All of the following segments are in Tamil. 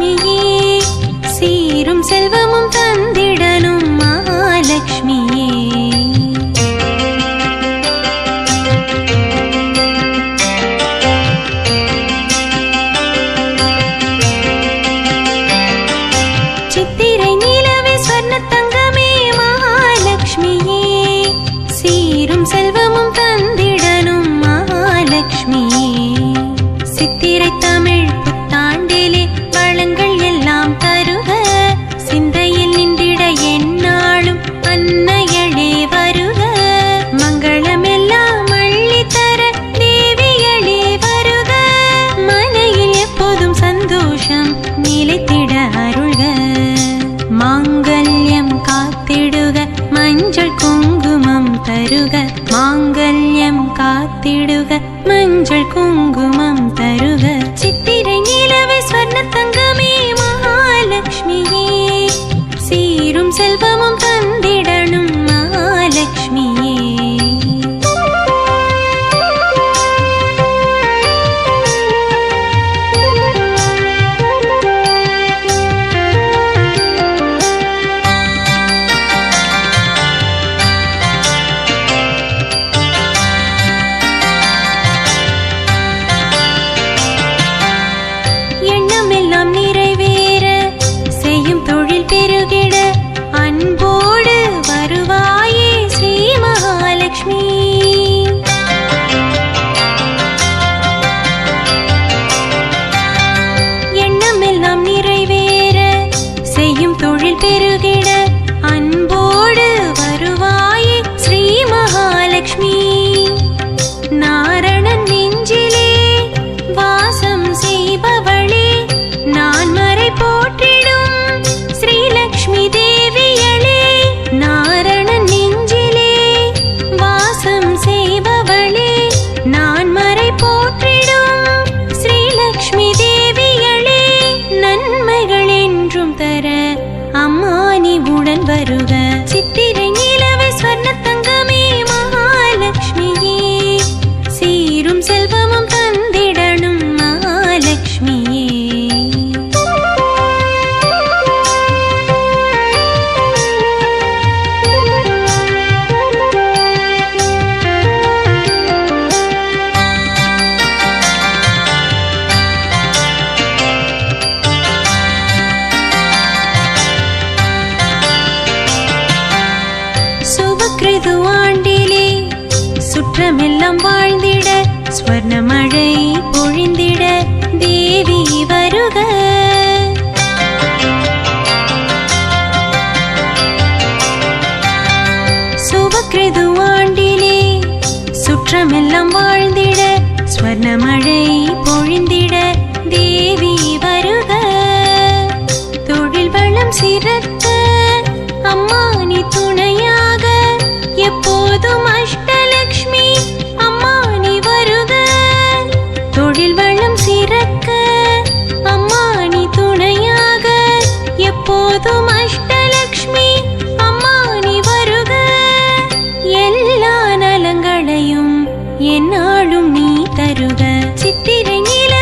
你一 பெருக மாங்கல்யம் காத்திடுக மஞ்சள் தர அம்மா நீ உடன் வருக. சித்திரை நிலவை ஸ்வர்ண தங்கமே மகாலட்சுமியே. சீரும் செல்வ கிறிது ஆண்டிலே. சுற்றமெல்லாம் வாழ்ந்திட ஸ்வர்ண மழை பொழிந்திட தேவி வருக. சுபக்கிருது ஆண்டிலே. சுற்றமெல்லாம் வாழ்ந்திட ஸ்வர்ண மழை பொழிந்திட தேவி வருக. தொழில் வளம் சிறக்க പോലും നീ തരുക. ചിത്തിരങ്ങില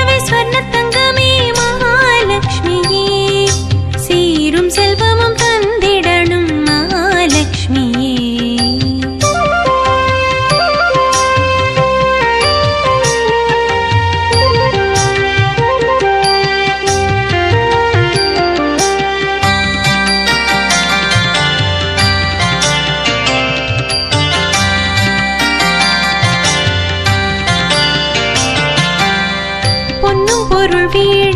வீ